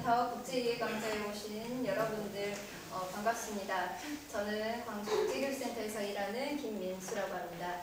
교육센터 국제이해 강좌에 오신 여러분들 어, 반갑습니다. 저는 광주 국제교육센터에서 일하는 김민수라고 합니다.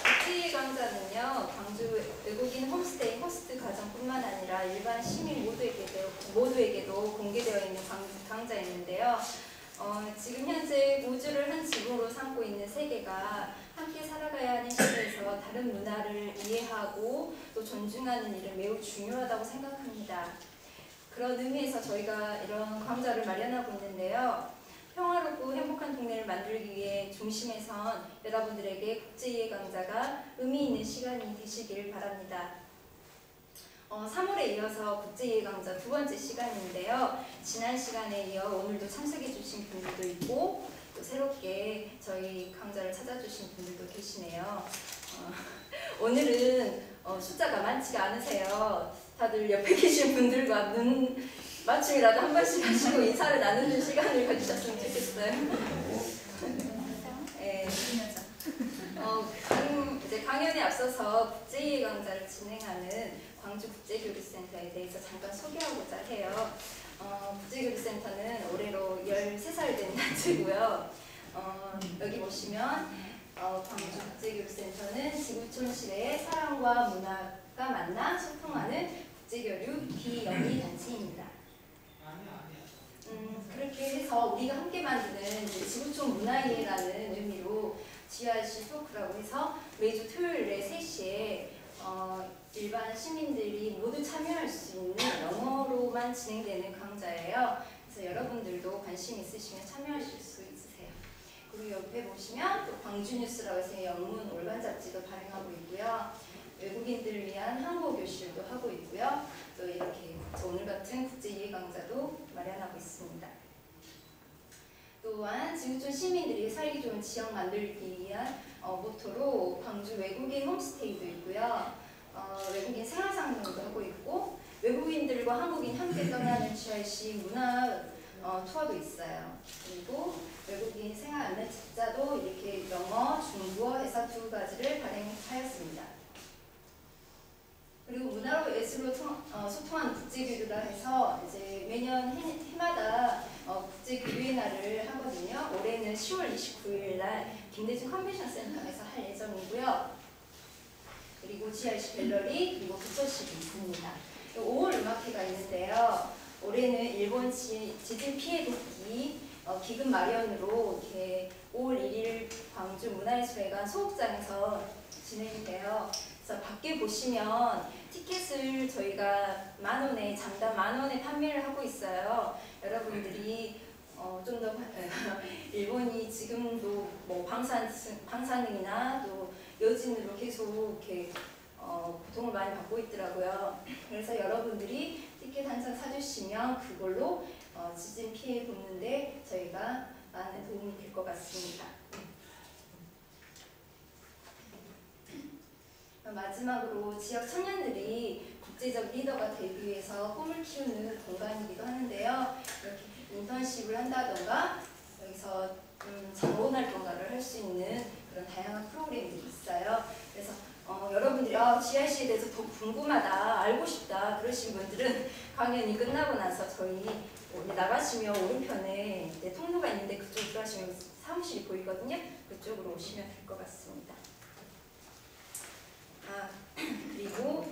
어, 국제이해 강좌는요, 광주 외국인 홈스테이 호스트 가정뿐만 아니라 일반 시민 모두에게도, 모두에게도 공개되어 있는 강, 강좌였는데요. 어, 지금 현재 우주를 한 지붕으로 삼고 있는 세계가 함께 살아가야 하는 시대에서 다른 문화를 이해하고 또 존중하는 일은 매우 중요하다고 생각합니다. 그런 의미에서 저희가 이런 강좌를 마련하고 있는데요. 평화롭고 행복한 동네를 만들기 위해 중심에선 여러분들에게 국제이해 강좌가 의미 있는 시간이 되시길 바랍니다. 어, 3월에 이어서 국제이해 강좌 두 번째 시간인데요. 지난 시간에 이어 오늘도 참석해 주신 분들도 있고 또 새롭게 저희 강좌를 찾아주신 분들도 계시네요. 어, 오늘은 어, 숫자가 많지가 않으세요. 다들 옆에 계신 분들과 눈 맞춤이라도 한 번씩 하시고 인사를 나누는 시간을 가지셨으면 좋겠어요. 네. 어, 강, 이제 강연에 앞서서 국제이해 강좌를 진행하는 광주국제교육센터에 대해서 잠깐 소개하고자 해요. 어, 국제교육센터는 올해로 13살 된 단체고요. 어, 여기 보시면 어, 광주 국제교육센터는 지구촌 시대의 사랑과 문화가 만나 소통하는 국제교류 비영리 단체입니다. 음, 그렇게 해서 우리가 함께 만드는 지구촌 문화이해라는 의미로 GRC 토크라고 해서 매주 토요일에 3시에 어, 일반 시민들이 모두 참여할 수 있는 영어로만 진행되는 강좌예요. 그래서 여러분들도 관심 있으시면 참여하실 수 있으세요. 그리고 옆에 보시면 또 광주뉴스라고 해서 영문 월간 잡지도 발행하고 있고요. 외국인들을 위한 한국어 교실도 하고 있고요. 또 이렇게 오늘 같은 국제 이해 강좌도 마련하고 있습니다. 또한 지구촌 시민들이 살기 좋은 지역 만들기 위한 어, 모토로 광주 외국인 홈스테이도 있고요. 어, 외국인 생활상담도 하고 있고 외국인들과 한국인 함께 떠나는 GRC 문화 어, 투어도 있어요. 그리고 외국인 생활 안내 책자도 이렇게 영어, 중국어 해서 두 가지를 발행하였습니다. 그리고 문화로 예술로 통, 어, 소통하는 국제교류라 해서 이제 매년 해, 해마다 어, 국제교류의 날을 하거든요. 올해는 10월 29일 날 김대중 컨벤션 센터에서 할 예정이고요. 그리고 GRC 갤러리 그리고 부처식이 있습니다. 5월 음악회가 있는데요. 올해는 일본 지, 진 피해 돕기 어, 기금 마련으로 이렇게 5월 1일 광주 문화예술회관 소극장에서 진행이 돼요. 그래서 밖에 보시면 티켓을 저희가 만 원에 장당 만 원에 판매를 하고 있어요. 여러분들이 어, 좀 더 일본이 지금도 뭐 방산 방사능이나 또 여진으로 계속 이렇게 어, 고통을 많이 받고 있더라고요. 그래서 여러분들이 티켓 한 장 사주시면 그걸로 어, 지진 피해 돕는데 저희가 많은 도움이 될 것 같습니다. 마지막으로 지역 청년들이 국제적 리더가 되기 위해서 꿈을 키우는 공간이기도 하는데요. 이렇게 인턴십을 한다던가 여기서 음, 자원활동가를 할 수 있는 그런 다양한 프로그램들이 있어요. 그래서 어, 여러분들이 아, GRC에 대해서 더 궁금하다, 알고 싶다 그러신 분들은 강연이 끝나고 나서 저희 나가시면 오른편에 통로가 있는데 그쪽으로 들어가시면 사무실이 보이거든요. 그쪽으로 오시면 될 것 같습니다. 아, 그리고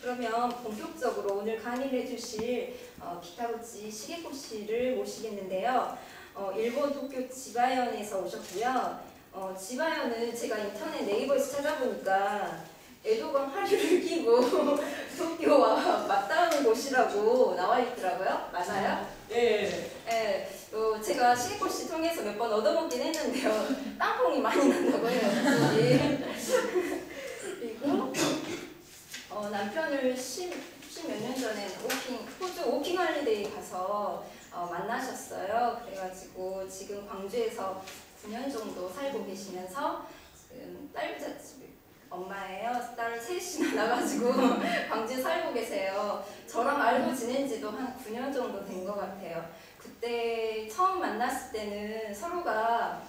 그러면 본격적으로 오늘 강의를 해주실 어, 기타구치 시게코 씨를 모시겠는데요. 어, 일본 도쿄 지바현에서 오셨고요. 어, 지바현은 제가 인터넷 네이버에서 찾아보니까 에도강 하류를 끼고 도쿄와 맞닿은 곳이라고 나와 있더라고요. 맞아요? 예. 네. 또 제가 시게코 씨 통해서 몇 번 얻어먹긴 했는데요. 땅콩이 많이 난다고 해요. 그리고 어, 남편을 십몇 년 전에 오킹, 호주 오킹 할리데이 가서 어, 만나셨어요. 그래가지고 지금 광주에서 9년 정도 살고 계시면서 지금 딸부잣집 엄마예요. 딸 셋이나 나가지고 광주에 살고 계세요. 저랑 알고 지낸 지도 한 9년 정도 된 것 같아요. 그때 처음 만났을 때는 서로가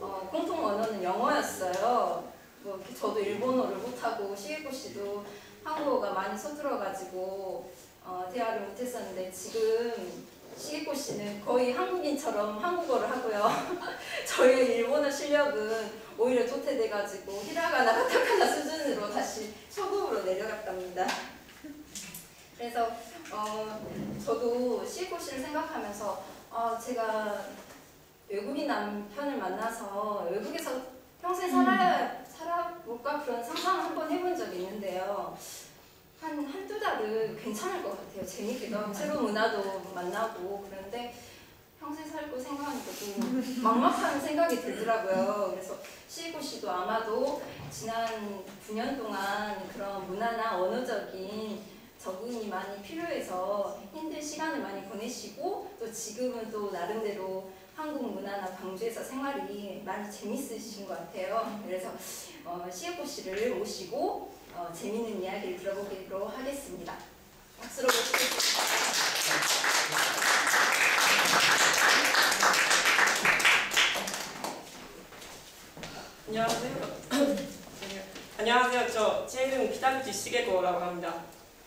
어, 공통 언어는 영어였어요. 뭐또 저도 일본어를 못하고 시에코 씨도 한국어가 많이 서툴어가지고 어, 대화를 못했었는데 지금 시에코 씨는 거의 한국인처럼 한국어를 하고요. 저희 일본어 실력은 오히려 도태돼가지고 히라가나 카타카나 수준으로 다시 초급으로 내려갔답니다. 그래서 어, 저도 시에코 씨를 생각하면서 어, 제가 외국인 남편을 만나서 외국에서 평생 살아야 살아볼까 그런 상상을 한번 해본 적이 있는데요. 한 한두 달은 괜찮을 것 같아요. 재밌기도 하고 새로운 문화도 만나고 그런데 평생 살고 생각하니까 좀 막막한 생각이 들더라고요. 그래서 시고 씨도 아마도 지난 9년 동안 그런 문화나 언어적인 적응이 많이 필요해서 힘든 시간을 많이 보내시고 또 지금은 또 나름대로 한국 문화나 광주에서 생활이 많이 재밌으신 것 같아요. 그래서 어, CFO 씨를 모시고 어, 재밌는 이야기를 들어보기로 하겠습니다. 박수로 모시겠습니다. 안녕하세요. 안녕하세요. 저 제 이름 비단지 시계코라고 합니다.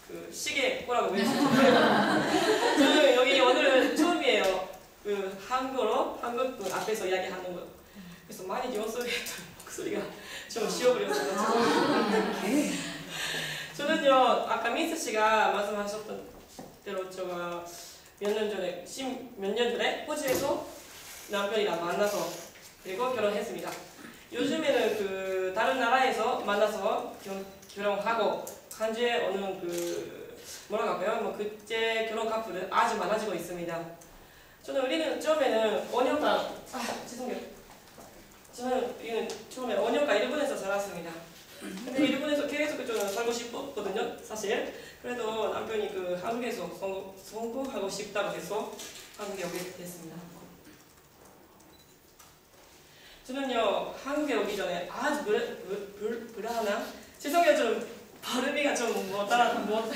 그 시계코라고 외우시면 저는 여기 오늘은 처음이에요. 그 한국어로 한국분 앞에서 이야기하는 거. 그래서 많이 연습했던 목소리가 좀 쉬어버려서 저는요 아까 민스 씨가 말씀하셨던 대로 제가 몇 년 전에 몇 년 전에 호주에서 남편이랑 만나서 그리고 결혼했습니다. 요즘에는 그 다른 나라에서 만나서 결, 결혼하고 현재 오는 그 뭐라고 할까요? 뭐 그때 결혼 커플은 아주 많아지고 있습니다. 저는 우리는 처음에는 5년간 아 죄송해요. 저는 우리는 처음에 5년간 일본에서 살았습니다. 근데 일본에서 계속 저는 살고 싶었거든요, 사실. 그래도 남편이 그 한국에서 성공, 성공하고 싶다고 해서 한국에 오게 됐습니다. 저는요 한국에 오기 전에 아주 불, 불, 불, 불안한 죄송해요 좀 발음이가 좀 못 따라 못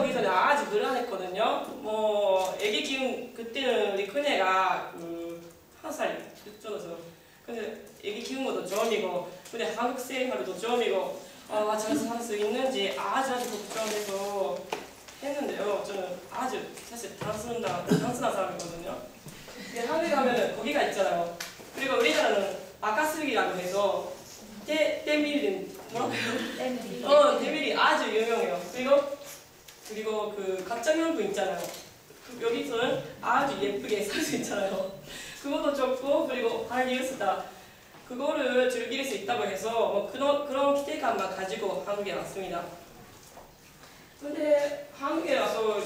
오기 전에 아주 불안했거든요. 뭐 애기 키운 그때는 우리 큰애가 그한살 그쯤에서. 근데 애기 키운 것도 처음이고 근데 한국 생활도 처음이고 아, 잘살수 있는지 아주 아주 걱정해서 했는데요. 저는 아주 사실 단순한 단순한 사람이거든요. 근데 한국에 가면은 거기가 있잖아요. 그리고 우리나라는 아카스기라고 해서 테, 테밀은 뭐라고요? 어, 테밀이 아주 유명해요. 그리고 그리고 그 가짜명품 있잖아요. 그 여기서는 아주 예쁘게 살수 있잖아요. 그것도 좋고 그리고 할리우스다 그거를 즐길 수 있다고 해서 뭐 그런 그런 기대감만 가지고 한국에 왔습니다. 근데 한국에 와서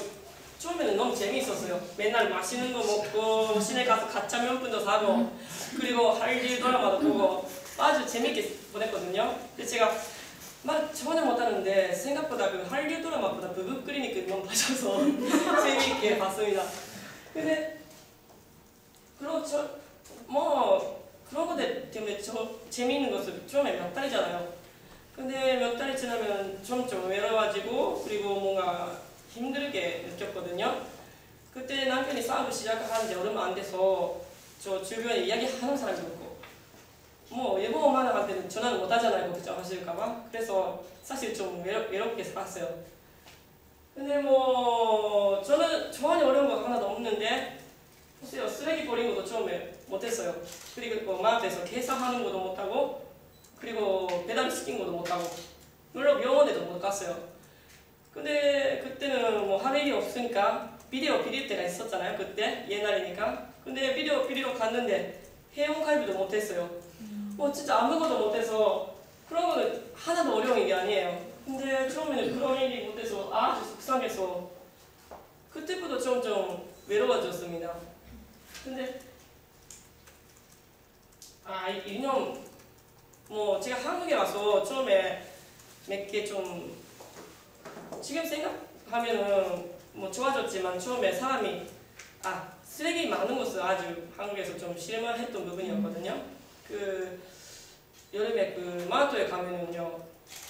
처음에는 너무 재미있었어요. 맨날 맛있는 거 먹고 시내 가서 가짜 명품도 사고 그리고 할일 드라마도 보고 아주 재밌게 보냈거든요. 근데 제가 막 전혀 못하는데 생각보다 그 한류 드라마보다 부부 클리닉 너무 봐줘서 재미있게 봤습니다. 근데 그리고 저뭐 그런 것 때문에 저 재미있는 것을 처음에 몇 달이잖아요. 근데 몇 달이 지나면 점점 외로워지고 그리고 뭔가 힘들게 느꼈거든요. 그때 남편이 싸움을 지 얼마 안 돼서 저 주변에 이야기하는 사람이 없고 뭐 일본어 만나한테는 전화를 못 하잖아요. 걱정 하실까봐. 그래서 사실 좀 외롭, 외롭게 살았어요. 근데 뭐 저는 전혀 어려운 거 하나도 없는데 보세요. 쓰레기 버린 것도 처음에 못했어요. 그리고 뭐 마음에서 계산하는 것도 못하고 그리고 배달 시킨 것도 못하고 물론 병원에도 못 갔어요. 근데 그때는 뭐 할 일이 없으니까 비디오 비릴 때가 있었잖아요. 그때 옛날이니까. 근데 비디오 비리러 갔는데 회원갈비도 못했어요. 뭐 진짜 아무것도 못해서 그런 거는 하나도 어려운 일이 아니에요. 근데 처음에는 그런 일이 못해서 아주 속상해서 그때부터 점점 외로워졌습니다. 근데 아 이념 뭐 제가 한국에 와서 처음에 몇 개 좀 지금 생각하면은 뭐 좋아졌지만 처음에 사람이 아 쓰레기 많은 것은 아주 한국에서 좀 실망했던 부분이었거든요. 그 여름에 그 마라토에 가면은요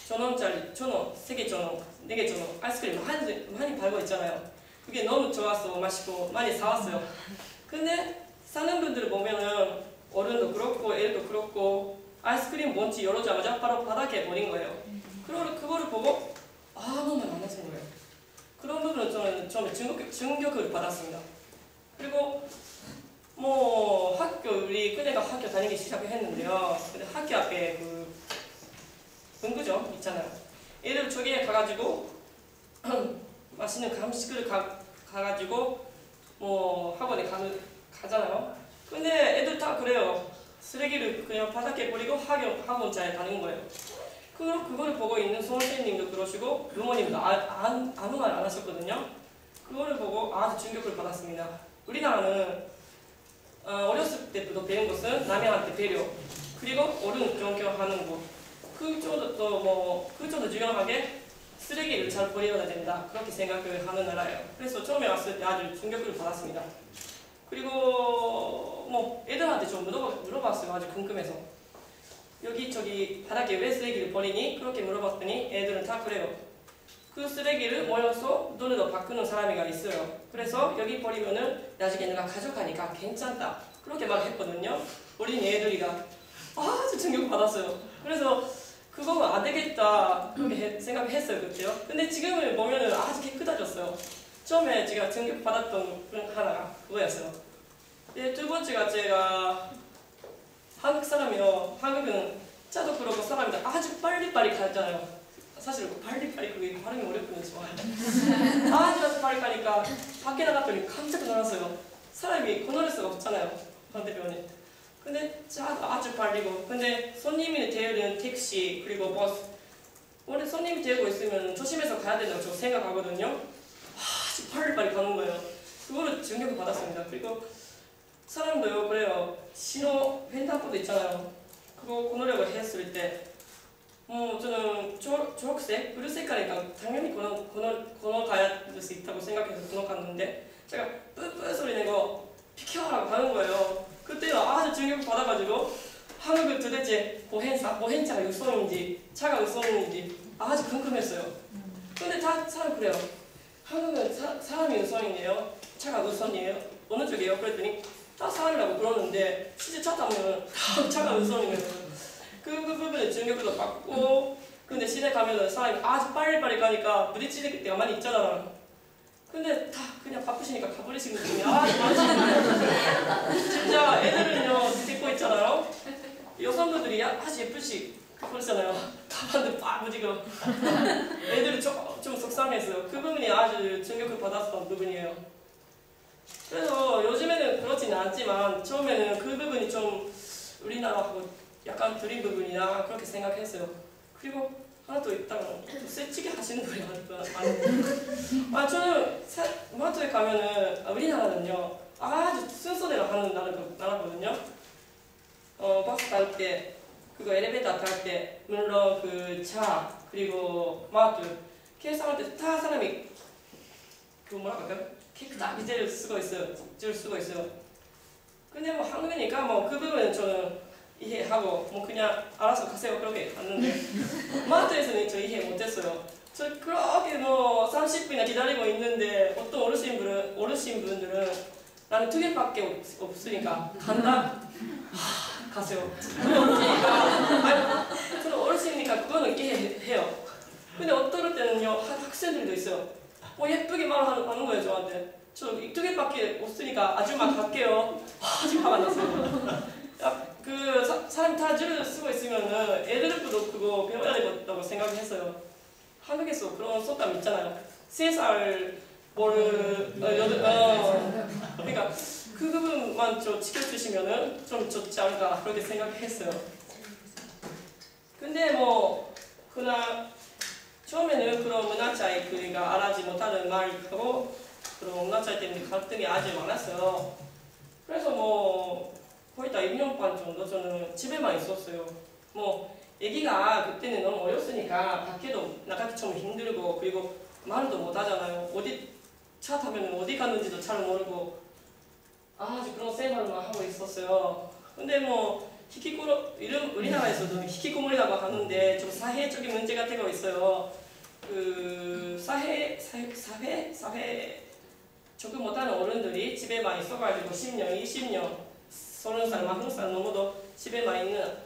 천 원짜리 천 원, 세 개 천 원, 네 개 천 원 아이스크림 많이 많이 팔고 있잖아요. 그게 너무 좋았어 맛있고 많이 사왔어요. 근데 사는 분들 보면은 어른도 그렇고 애도 그렇고 아이스크림 뭔지 열어자마자 바로 바닥에 버린 거예요. 그걸 그거를 보고 아무 말 안 하신 거예요. 그런 부분은 저는 처음에 충격, 충격을 받았습니다. 그리고 뭐 학교 우리 그네가 학교 다니기 시작을 했는데요. 근데 학교 앞에 그 문구점 있잖아요. 얘들 저기에 가가지고 맛있는 감식을 가, 가가지고 뭐 학원에 가는 가잖아요. 근데 애들 다 그래요. 쓰레기를 그냥 바닥에 버리고 학원 학원 잘 가는 거예요. 그 그거를 보고 있는 선생님도 그러시고 부모님도 아, 안, 아무 말 안 하셨거든요. 그거를 보고 아주 충격을 받았습니다. 우리나라는 어, 어렸을 때부터 배운 것은 남한테 배려 그리고 어른 존경하는 것 그쪽도 또뭐 그쪽도 중요하게 쓰레기를 잘 버려야 된다 그렇게 생각을 하는 나라예요. 그래서 처음에 왔을 때 아주 충격을 받았습니다. 그리고 뭐 애들한테 좀 물어봐, 물어봤어요. 아주 궁금해서 여기 저기 바닥에 왜 쓰레기를 버리니? 그렇게 물어봤더니 애들은 다 그래요. 그 쓰레기를 모여서 돈으로 바꾸는 사람이가 있어요. 그래서 여기 버리면은 나중에 내가 가져가니까 괜찮다. 그렇게 말했거든요. 어린 애들이가 아주 충격 받았어요. 그래서 그거는 안 되겠다 그렇게 해- 생각했어요 그때요. 근데 지금은 보면은 아주 깨끗해졌어요. 처음에 제가 충격 받았던 분 하나가 그거였어요. 네, 두 번째가 제가 한국 사람이요. 한국은 차도 그렇고 사람이 아주 빨리빨리 가잖아요. 사실 그 빨리빨리 그게 발음이 어렵거든요. 아주 빨리 가니까 밖에 나갔더니 깜짝 놀랐어요. 사람이 건너릴 수가 없잖아요. 반대편에. 근데 차 아주 빨리고 근데 손님이 대는 택시 그리고 버스 원래 손님이 대고 있으면 조심해서 가야 된다고 저 생각하거든요. 아주 빨리빨리 가는 거예요. 그거를 충격을 받았습니다. 그리고 사람도요 그래요. 신호 횡단보도 있잖아요. 그거 건너려고 했을 때 뭐 저는 초, 초록색, 블루 색깔이니까 당연히 건너, 건너, 건너가야 될 수 있다고 생각해서 건너갔는데 제가 뿌뿌 소리 내고 비켜라고 하는 거예요. 그때요 아주 충격 받아가지고 한국은 도대체 보행사, 보행차가 유선인지 차가 유선인지 아주 궁금했어요. 근데 다 사람 그래요. 한국은 사, 사람이 우선이에요. 차가 우선이에요. 어느 쪽이에요? 그랬더니 다 사람이라고 그러는데 실제 차 타면 다 차가 우선이에요. 그, 그 부분에 충격도 받고 근데 시내 가면은 사람이 아주 빨리빨리 가니까 부딪히는 때가 많이 있잖아. 근데 다 그냥 바쁘시니까 가버리시는 분이 아주 많으시네요. 진짜 애들은요 듣고 있잖아요. 여성분들이 야- 아주 예쁘시 그러잖아요. 가방도 빡 무지고 애들이 좀, 좀 속상했어요. 그 부분이 아주 충격을 받았던 부분이에요. 그래서 요즘에는 그렇지는 않지만 처음에는 그 부분이 좀 우리나라하고 약간 드린 부분이나 그렇게 생각했어요. 그리고 하나 더 있다가 또 새치기 하시는 분이 많아요. 아 저는 사, 마트에 가면은 아, 우리나라는요 아주 순서대로 하는 나라, 나라 거든요. 어 버스 탈 때 그거 엘리베이터 탈 때 물론 그 차 그리고 마트 계산할 때 다 사람이 그 뭐라 할까요? 깨끗하게 젤을 쓰고 있어요. 젤을 쓰고 있어요. 근데 뭐 한국이니까 뭐 그 부분은 저는 이해 하고 뭐 그냥 알아서 가세요 그렇게 갔는데 마트에서는 저 이해 못했어요. 저 그렇게 뭐 30분이나 기다리고 있는데 어떤 어르신 분은 어르신 분들은 나는 두 개밖에 없, 없으니까 간다. 하, 가세요. 아니 저는 어르신이니까 그거는 이해해요. 근데 어떨 때는요 학- 학생들도 있어요. 뭐 예쁘게 말하는 하는 거예요 저한테. 저 두 개밖에 없으니까 아줌마 갈게요. 아주 화가 났어요. 야, 그 사, 사람 다 줄을 쓰고 있으면은 애들도 그거 배워야 되겠다고 생각했어요. 한국에서 그런 속담 있잖아요. 세살 뭘 어, 여덟 어 그러니까 그 부분만 좀 지켜주시면은 좀 좋지 않을까 그렇게 생각했어요. 근데 뭐 그나 처음에는 그런 문화 차이 그러니까 알아지 못하는 말하고 그런 문화 차이 때문에 갈등이 아주 많았어요. 그래서 뭐 거의 다 1년 반 정도 저는 집에만 있었어요. 뭐 애기가 그때는 너무 어렸으니까 밖에도 나가기 좀 힘들고 그리고 말도 못 하잖아요. 어디 차 타면 어디 갔는지도 잘 모르고 아주 그런 생활만 하고 있었어요. 근데 뭐 히키코로 이름 우리나라에서도 히키코모리라고 하는데 좀 사회적인 문제가 되고 있어요. 그 사회 사회 사회 사회 적응 못하는 어른들이 집에만 있어가지고 10년, 20년, 30살, 40살 넘어도 집에만 있는